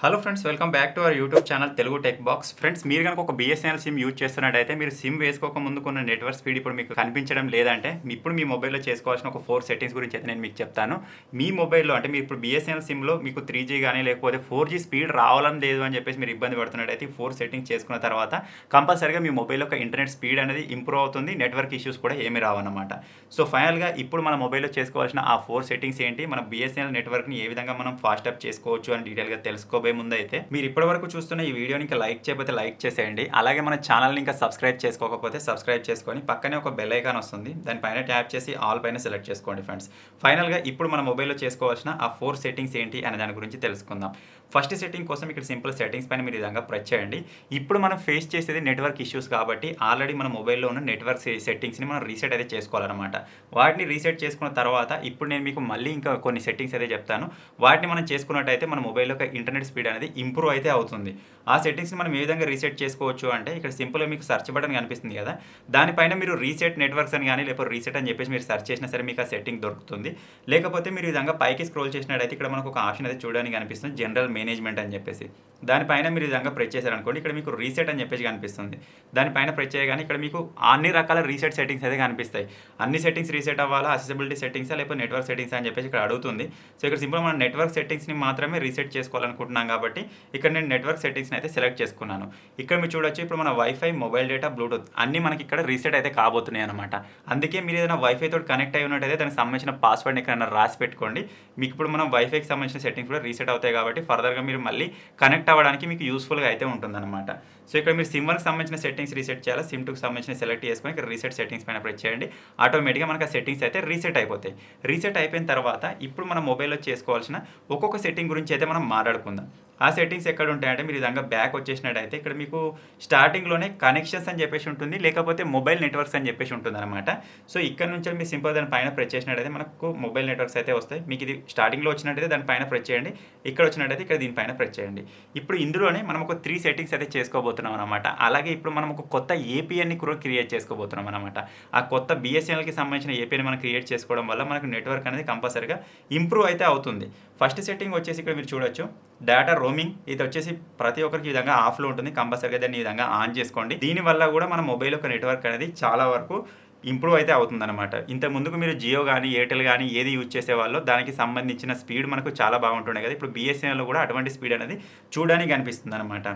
Hello friends welcome back to our YouTube channel Telugu tech box friends మీరు కనుక ఒక BSNL SIM use చేస్తున్నట్టయితే మీరు SIM వేసుకోక ముందు కొన్ని నెట్వర్క్ స్పీడ్ ఇప్పుడు మీకు కనిపించడం లేదంటే ఇప్పుడు మీ మొబైల్లో చేసుకోవాల్సిన ఒక ఫోర్ సెట్టింగ్స్ గురించి అయితే నేను మీకు చెప్తాను. మీ మొబైల్లో అంటే మీరు ఇప్పుడు బిఎస్ఎన్ఎల్ సిమ్లో మీకు త్రీ జీ కానీ లేకపోతే ఫోర్ జీ స్పీడ్ రావాలని లేదు అని చెప్పేసి మీరు ఇబ్బంది పడుతున్నట్టయితే ఫోర్ సెట్టింగ్స్ చేసుకున్న తర్వాత కంపల్సరీగా మీ మొబైల్ యొక్క ఇంటర్నెట్ స్పీడ్ అనేది ఇంప్రూవ్ అవుతుంది నెట్వర్క్ ఇష్యూస్ కూడా ఏమి రావన్నమాట. సో ఫైనల్గా ఇప్పుడు మన మొబైల్లో చేసుకోవాల్సిన ఆ ఫోర్ సెట్టింగ్స్ ఏంటి? మన బిఎస్ఎన్ఎల్ నెట్వర్క్ని ఏ విధంగా మనం ఫాస్ట్ అప్ చేసుకోవచ్చు అని డీటెయిల్గా తెలుసుకోబోయే ముందు అయితే మీరు ఇప్పటివరకు చూస్తున్న ఈ వీడియోని ఇంకా లైక్ చేయకపోతే లైక్ చేసేయండి. అలాగే మన ఛానల్ని ఇంకా సబ్స్క్రైబ్ చేసుకోకపోతే సబ్స్క్రైబ్ చేసుకొని పక్కనే ఒక బెల్ ఐకాన్ వస్తుంది. దానిపైన ట్యాప్ చేసి ఆల్ పైన సెలెక్ట్ చేసుకోండి ఫ్రెండ్స్. ఫైనల్గా ఇప్పుడు మన మొబైల్లో చేసుకోవాల్సిన ఆ ఫోర్ సెట్టింగ్స్ ఏంటి అనే దాని గురించి తెలుసుకుందాం. ఫస్ట్ సెట్టింగ్ కోసం ఇక్కడ సింపుల్ సెట్టింగ్స్ పైన మీరు విధంగా ప్రెస్ చేయండి. ఇప్పుడు మనం ఫేస్ చేసేది నెట్వర్క్ ఇష్యూస్ కాబట్టి ఆల్రెడీ మన మొబైల్లో ఉన్న నెట్వర్క్ సెట్టింగ్స్ని మనం రీసెట్ అయితే చేసుకోవాలన్నమాట. వాటిని రీసెట్ చేసుకున్న తర్వాత ఇప్పుడు నేను మీకు మళ్ళీ ఇంకా కొన్ని సెట్టింగ్స్ అయితే చెప్తాను. వాటిని మనం చేసుకున్నట్టయితే మన మొబైల్ యొక్క ఇంటర్నెట్ స్పీడ్ అనేది ఇంప్రూవ్ అయితే అవుతుంది. ఆ సెట్టింగ్స్ని మనం ఏ విధంగా రీసెట్ చేసుకోవచ్చు అంటే ఇక్కడ సింపుల్గా మీకు సెర్చ్ బటన్ కనిపిస్తుంది కదా. దానిపైన మీరు రీసెట్ నెట్వర్క్స్ అని కానీ లేకపోతే రీసెట్ అని చెప్పేసి మీరు సెర్చ్ చేసినా సరే మీకు ఆ సెట్టింగ్ దొరుకుతుంది. లేకపోతే మీరు విధంగా పైకి స్క్రోల్ చేసినట్టయితే ఇక్కడ మనకు ఒక ఆప్షన్ అయితే చూడడానికి కనిపిస్తుంది. జనరల్ మేనేజ్మెంట్ అని చెప్పేసి. దానిపైన మీరు విధంగా ప్రెస్ చేశారనుకోండి ఇక్కడ మీకు రీసెట్ అని చెప్పేసి కనిపిస్తుంది. దానిపైన ప్రెస్ చేయగానే ఇక్కడ మీకు అన్ని రకాల రీసెట్ సెట్టింగ్స్ అయితే కనిపిస్తాయి. అన్ని సెట్టింగ్స్ రీసెట్ అవ్వాలా అసెసిబిలిటీ సెట్టింగ్స్ లేకపోతే నెట్వర్క్ సెట్టింగ్స్ అని చెప్పేసి ఇక్కడ అడుగుతుంది. సో ఇక్కడ సింపుల్ మనం నెట్వర్క్ సెట్టింగ్స్ని మాత్రమే రీసెట్ చేసుకోవాలనుకుంటున్నాం కాబట్టి ఇక్కడ నేను నెట్వర్క్ సెట్టింగ్స్ని అయితే సెలెక్ట్ చేసుకున్నాను. ఇక్కడ మీరు చూడొచ్చు ఇప్పుడు మన వైఫై మొబైల్ డేటా బ్లూటూత్ అన్ని మనకి ఇక్కడ రీసెట్ అయితే కాబోతున్నాయి అనమాట అందుకే మీరు ఏదైనా వైఫై తోటి కనెక్ట్ అయి ఉన్నట్టయితే దానికి సంబంధించిన పాస్వర్డ్ని ఎక్కడైనా రాసి పెట్టుకోండి. మీకు ఇప్పుడు మనం వైఫైకి సంబంధించిన సెట్టింగ్స్ కూడా రీసెట్ అవుతాయి కాబట్టి ఫర్దర్ ఫర్దర్గా మీరు మళ్ళీ కనెక్ట్ అవ్వడానికి మీకు యూస్ఫుల్గా అయితే ఉంటుందన్నమాట. సో ఇక్కడ మీరు సిమ్ వన్కి సంబంధించిన సెట్టింగ్స్ రీసెట్ చేయాలి? సిమ్ టూకి సంబంధించిన సెలెక్ట్ చేసుకొని ఇక్కడ రీసెట్ సెట్టింగ్స్ పైన ప్రెస్ చేయండి. ఆటోమేటిక్గా మనకు ఆ సెట్టింగ్స్ అయితే రీసెట్ అయిపోతాయి. రీసెట్ అయిపోయిన తర్వాత ఇప్పుడు మన మొబైల్లో చేసుకోవాల్సిన ఒక్కొక్క సెట్టింగ్ గురించి అయితే మనం మాట్లాడుకుందాం. ఆ సెట్టింగ్స్ ఎక్కడ ఉంటాయంటే మీరు విధంగా బ్యాక్ వచ్చేసినట్టయితే ఇక్కడ మీకు స్టార్టింగ్లోనే కనెక్షన్స్ అని చెప్పేసి ఉంటుంది. లేకపోతే మొబైల్ నెట్వర్క్స్ అని చెప్పేసి ఉంటుంది అనమాట సో ఇక్కడ నుంచి మీరు సింపుల్ దాని పైన ప్రెస్ చేసినట్టయితే మనకు మొబైల్ నెట్వర్క్స్ అయితే వస్తాయి. మీకు ఇది స్టార్టింగ్లో వచ్చినట్టయితే దాని పైన ప్రెస్ చేయండి. ఇక్కడ వచ్చినట్టయితే ఇక్కడ దీనిపైన ప్రెస్ చేయండి. ఇప్పుడు ఇందులోనే మనం ఒక త్రీ సెట్టింగ్స్ అయితే చేసుకోబోతున్నాం. అనమాట అలాగే ఇప్పుడు మనం ఒక కొత్త ఏపీఎన్ని కూడా క్రియేట్ చేసుకోబోతున్నాం అనమాట ఆ కొత్త బిఎస్ఎన్ఎల్కి సంబంధించిన ఏపీని మనం క్రియేట్ చేసుకోవడం వల్ల మనకు నెట్వర్క్ అనేది కంపల్సరీగా ఇంప్రూవ్ అయితే అవుతుంది. ఫస్ట్ సెట్టింగ్ వచ్చేసి ఇక్కడ మీరు చూడొచ్చు. డేటా రోమింగ్ ఇది వచ్చేసి ప్రతి ఒక్కరికి ఈ విధంగా ఆఫ్లో ఉంటుంది. కంపల్సరీగా దాన్ని ఈ విధంగా ఆన్ చేసుకోండి. దీనివల్ల కూడా మన మొబైల్ యొక్క నెట్వర్క్ అనేది చాలా వరకు ఇంప్రూవ్ అయితే అవుతుందన్నమాట. ఇంత ముందుకు మీరు జియో కానీ ఎయిర్టెల్ కానీ ఏది యూజ్ చేసేవాళ్ళో దానికి సంబంధించిన స్పీడ్ మనకు చాలా బాగుంటుండే కదా. ఇప్పుడు బిఎస్ఎన్ఎల్లో కూడా అటువంటి స్పీడ్ అనేది చూడడానికి అనిపిస్తుంది అనమాట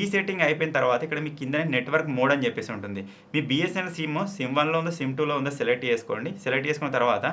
ఈ సెట్టింగ్ అయిపోయిన తర్వాత ఇక్కడ మీ కింద నెట్వర్క్ మోడ్ అని చెప్పేసి ఉంటుంది. మీ బిఎస్ఎన్ఎల్ సిమ్ సిమ్ వన్లో ఉందో సిమ్ టూలో ఉందో సెలెక్ట్ చేసుకోండి. సెలెక్ట్ చేసుకున్న తర్వాత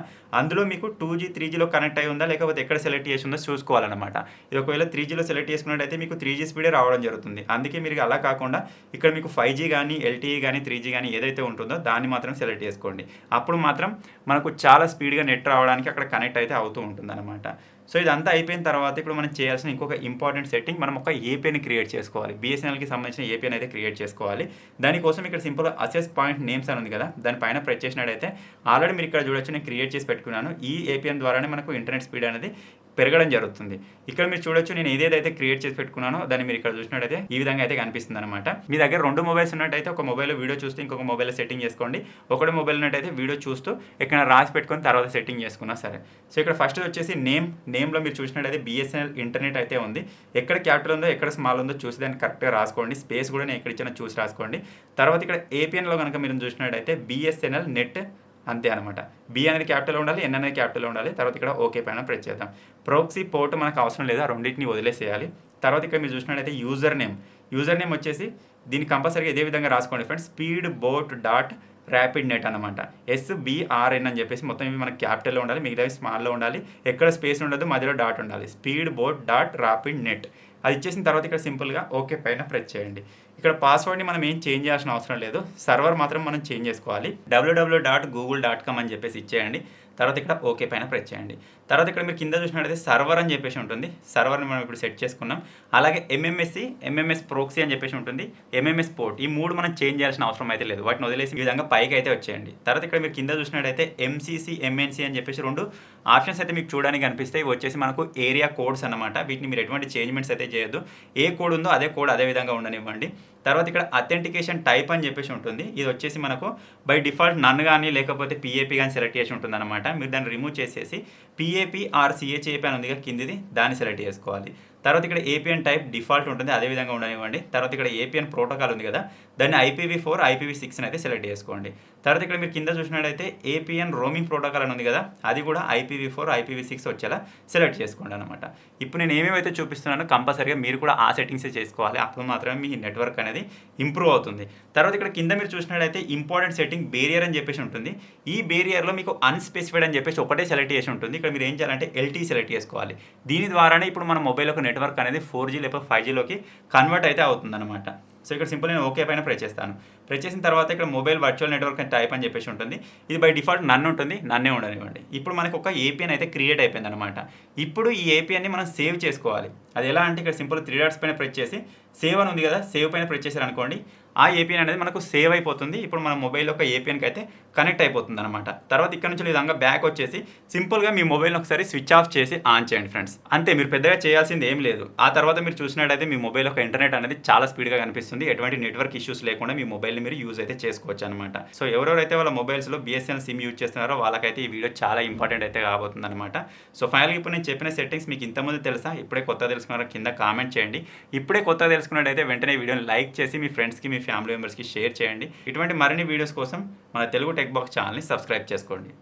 అందులో మీకు టూ జీ త్రీ జీలో కనెక్ట్ అయి ఉందా? లేకపోతే ఎక్కడ సెలెక్ట్ చేసి ఉందో చూసుకోవాలన్నమాట. ఇది ఒకవేళ త్రీ జీలో సెలెక్ట్ చేసుకున్నట్టయితే మీకు త్రీ జీ స్పీడే రావడం జరుగుతుంది. అందుకే మీరు అలా కాకుండా ఇక్కడ మీకు ఫైవ్ జీ కానీ ఎల్టీఈ కానీ త్రీ జీ కానీ ఏదైతే ఉంటుందో దాన్ని మాత్రం సెలెక్ట్ చేసుకోండి. అప్పుడు మాత్రం మనకు చాలా స్పీడ్గా నెట్ రావడానికి అక్కడ కనెక్ట్ అయితే అవుతూ ఉంటుంది అనమాట సో ఇదంతా అయిపోయిన తర్వాత ఇప్పుడు మనం చేయాల్సిన ఇంకొక ఇంపార్టెంట్ సెట్టింగ్ మనం ఒక ఏపీని క్రియేట్ చేసుకోవాలి. బిఎస్ఎన్ఎల్కి సంబంధించిన ఏపీని అయితే క్రియేట్ చేసుకోవాలి. దానికోసం ఇక్కడ సింపుల్ అసెస్ పాయింట్ నేమ్స్ అని ఉంది కదా దానిపైన ప్రెస్ చేసినట్టయితే ఆల్రెడీ మీరు ఇక్కడ చూడొచ్చు నేను క్రియేట్ చేసి పెట్టుకున్నాను. ఈ ఏపీఎన్ ద్వారానే మనకు ఇంటర్నెట్ స్పీడ్ అనేది పెరగడం జరుగుతుంది. ఇక్కడ మీరు చూడొచ్చు నేను ఏదైతే క్రియేట్ చేసి పెట్టుకున్నానో దాన్ని మీరు ఇక్కడ చూసినట్టయితే ఈ విధంగా అయితే కనిపిస్తుంది అనమాట మీ దగ్గర రెండు మొబైల్స్ ఉన్నట్టయితే ఒక మొబైల్ వీడియో చూస్తూ ఇంకొక మొబైల్ సెట్టింగ్ చేసుకోండి. ఒకటి మొబైల్ ఉన్నట్టయితే వీడియో చూస్తూ ఎక్కడ రాసి పెట్టుకొని తర్వాత సెట్టింగ్ చేసుకున్నా సరే. సో ఇక్కడ ఫస్ట్ వచ్చేసి నేమ్ నేమ్లో మీరు చూసినట్టయితే బిఎస్ఎన్ఎల్ ఇంటర్నెట్ అయితే ఉంది. ఎక్కడ క్యాపిటల్ ఉందో ఎక్కడ స్మాల్ ఉందో చూసి దాన్ని కరెక్ట్గా రాసుకోండి. స్పేస్ కూడా నేను ఎక్కడ ఇచ్చినా చూసి రాసుకోండి. తర్వాత ఇక్కడ ఏపీఎన్లో కనుక మీరు చూసినట్టయితే బిఎస్ఎన్ఎల్ నెట్ అంతే అనమాట బి అనేది క్యాపిటల్ ఉండాలి ఎన్ అనేది క్యాపిటల్ ఉండాలి. తర్వాత ఇక్కడ ఓకే పైన ప్రెస్ చేద్దాం. ప్రోక్సీ పోర్ట్ మనకు అవసరం లేదు ఆ రెండింటిని వదిలేసేయాలి. తర్వాత ఇక్కడ మీరు చూసినట్టయితే యూజర్ నేమ్ యూజర్ నేమ్ వచ్చేసి దీన్ని కంపల్సరీగా ఇదే విధంగా రాసుకోండి friends speed boat dot rapid net అనమాట ఎస్బిఆర్ఎన్ అని చెప్పేసి మొత్తం ఇవి మనకి క్యాపిటల్లో ఉండాలి మిగతావి స్మాల్లో ఉండాలి. ఎక్కడ స్పేస్ ఉండదు మధ్యలో డాట్ ఉండాలి. Speed boat dot rapid net అది ఇచ్చేసిన తర్వాత ఇక్కడ సింపుల్గా ఓకే పైన ప్రెస్ చేయండి. ఇక్కడ పాస్వర్డ్ని మనం ఏం చేంజ్ చేయాల్సిన అవసరం లేదు. సర్వర్ మాత్రం మనం చేంజ్ చేసుకోవాలి. WWW dot Google dot com అని చెప్పేసి ఇచ్చేయండి. తర్వాత ఇక్కడ ఓకే పైన ప్రెస్ చేయండి. తర్వాత ఇక్కడ మీరు కింద చూసినట్టయితే సర్వర్ అని చెప్పేసి ఉంటుంది. సర్వర్ని మనం ఇప్పుడు సెట్ చేసుకున్నాం. అలాగే ఎంఎంఎస్సి ఎంఎంఎస్ ప్రోక్సీ అని చెప్పేసి ఉంటుంది. ఎంఎంఎస్ పోర్ట్ ఈ మూడు మనం చేంజ్ చేయాల్సిన అవసరం అయితే లేదు. వాటిని వదిలేసి ఈ విధంగా పైకి అయితే వచ్చేయండి. తర్వాత ఇక్కడ మీరు కింద చూసినట్టయితే ఎంసీసీ ఎంఎన్సీ అని చెప్పేసి రెండు ఆప్షన్స్ అయితే మీకు చూడడానికి కనిపిస్తాయి ఇవి వచ్చేసి మనకు ఏరియా కోడ్స్ అనమాట వీటిని మీరు ఎటువంటి చేంజ్మెంట్స్ అయితే చేయొద్దు. ఏ కోడ్ ఉందో అదే కోడ్ అదే విధంగా ఉండనివ్వండి. తర్వాత ఇక్కడ అథెంటికేషన్ టైప్ అని చెప్పేసి ఉంటుంది. ఇది వచ్చేసి మనకు బై డిఫాల్ట్ నన్ను కానీ లేకపోతే పిఏపి కానీ సెలెక్ట్ చేసి ఉంటుంది అనమాట మీరు దాన్ని రిమూవ్ చేసేసి పిఏపి ఆర్ సిహెచ్ఏపి అని ఉంది కిందిది దాన్ని సెలెక్ట్ చేసుకోవాలి. తర్వాత ఇక్కడ ఏపీఎన్ టైప్ డిఫాల్ట్ ఉంటుంది అదే విధంగా ఉండనివ్వండి. తర్వాత ఇక్కడ ఏపీఎన్ ప్రోటోకాల్ ఉంది కదా దాన్ని ఐపీవీ ఫోర్ ఐపీవీ సిక్స్ అయితే సెలెక్ట్ చేసుకోండి. తర్వాత ఇక్కడ మీరు కింద చూసినట్టయితే ఏపీఎన్ రోమింగ్ ప్రోటోకాల్ అని ఉంది కదా అది కూడా ఐపీవీ ఫోర్ ఐపీవీ సిక్స్ వచ్చేలా సెలెక్ట్ చేసుకోండి అనమాట ఇప్పుడు నేను ఏమేమైతే చూపిస్తున్నానో కంపల్సరీగా మీరు కూడా ఆ సెట్టింగ్స్ చేసుకోవాలి అప్పుడు మాత్రమే మీ నెట్వర్క్ అనేది ఇంప్రూవ్ అవుతుంది. తర్వాత ఇక్కడ కింద మీరు చూసినట్టయితే ఇంపార్టెంట్ సెట్టింగ్ బేరియర్ అని చెప్పేసి ఉంటుంది. ఈ బేరియర్లో మీకు అన్స్పెసిఫైడ్ అని చెప్పేసి ఒకటే సెలెక్ట్ చేసి ఉంటుంది. ఇక్కడ మీరు ఏం చేయాలంటే ఎల్టీ సెలెక్ట్ చేసుకోవాలి. దీని ద్వారానే ఇప్పుడు మన మొబైల్ ఒక నెట్వర్క్ అనేది ఫోర్ జీ లేకపోతే ఫైవ్ జీలోకి కన్వర్ట్ అయితే అవుతుందన్నమాట. సో ఇక్కడ సింపుల్ నేను ఓకే పైన ప్రెస్ చేస్తాను. ప్రెస్ చేసిన తర్వాత ఇక్కడ మొబైల్ వర్చువల్ నెట్వర్క్ అని టైప్ అని చెప్పేసి ఉంటుంది. ఇది బై డిఫాల్ట్ నన్ను ఉంటుంది నన్నే ఉండనివ్వండి. ఇప్పుడు మనకు ఒక ఏపీఎన్ అయితే క్రియేట్ అయిపోయింది అనమాట ఇప్పుడు ఈ ఏపీఎన్ని మనం సేవ్ చేసుకోవాలి. అది ఎలా అంటే ఇక్కడ సింపుల్ త్రీ డాట్స్ పైన ప్రెస్ చేసి సేవ్ అని ఉంది కదా సేవ్ పైన ప్రెస్ చేశారు అనుకోండి ఆ ఏపీఎన్ అనేది మనకు సేవ్ అయిపోతుంది. ఇప్పుడు మన మొబైల్ ఒక ఏపీఎన్కి అయితే కనెక్ట్ అయిపోతుంది అనమాట తర్వాత ఇక్కడ నుంచి విధంగా బ్యాక్ వచ్చేసి సింపుల్గా మీ మొబైల్ని ఒకసారి స్విచ్ ఆఫ్ చేసి ఆన్ చేయండి ఫ్రెండ్స్. అంతే మీరు పెద్దగా చేయాల్సింది ఏం లేదు. ఆ తర్వాత మీరు చూసినట్టయితే మీ మొబైల్ ఒక ఇంటర్నెట్ అనేది చాలా స్పీడ్గా కనిపిస్తుంది. ఎటువంటి నెట్వర్క్ ఇష్యూస్ లేకుండా మీ మొబైల్ని మీరు యూజ్ అయితే చేసుకోవచ్చు అనమాట సో ఎవరెవరైతే వాళ్ళ మొబైల్స్లో బిఎస్ఎన్ఎల్ సిమ్ యూజ్ చేస్తున్నారో వాళ్ళకైతే ఈ వీడియో చాలా ఇంపార్టెంట్ అయితే కాబోతుంది అనమాట సో ఫైనల్గా ఇప్పుడు నేను చెప్పిన సెట్టింగ్స్ మీకు ఇంతకుముందు తెలుసా? ఇప్పుడే కొత్త తెలుసుకున్నారో కింద కామెంట్ చేయండి. ఇప్పుడే కొత్త తెలుసు తెలుసుకున్నట్టయితే వెంటనే వీడియోని లైక్ చేసి మీ ఫ్రెండ్స్కి మీ ఫ్యామిలీ మెంబర్స్కి షేర్ చేయండి. ఇటువంటి మరిన్ని వీడియోస్ కోసం మన తెలుగు టెక్ బాక్స్ ఛానల్ని సబ్స్క్రైబ్ చేసుకోండి.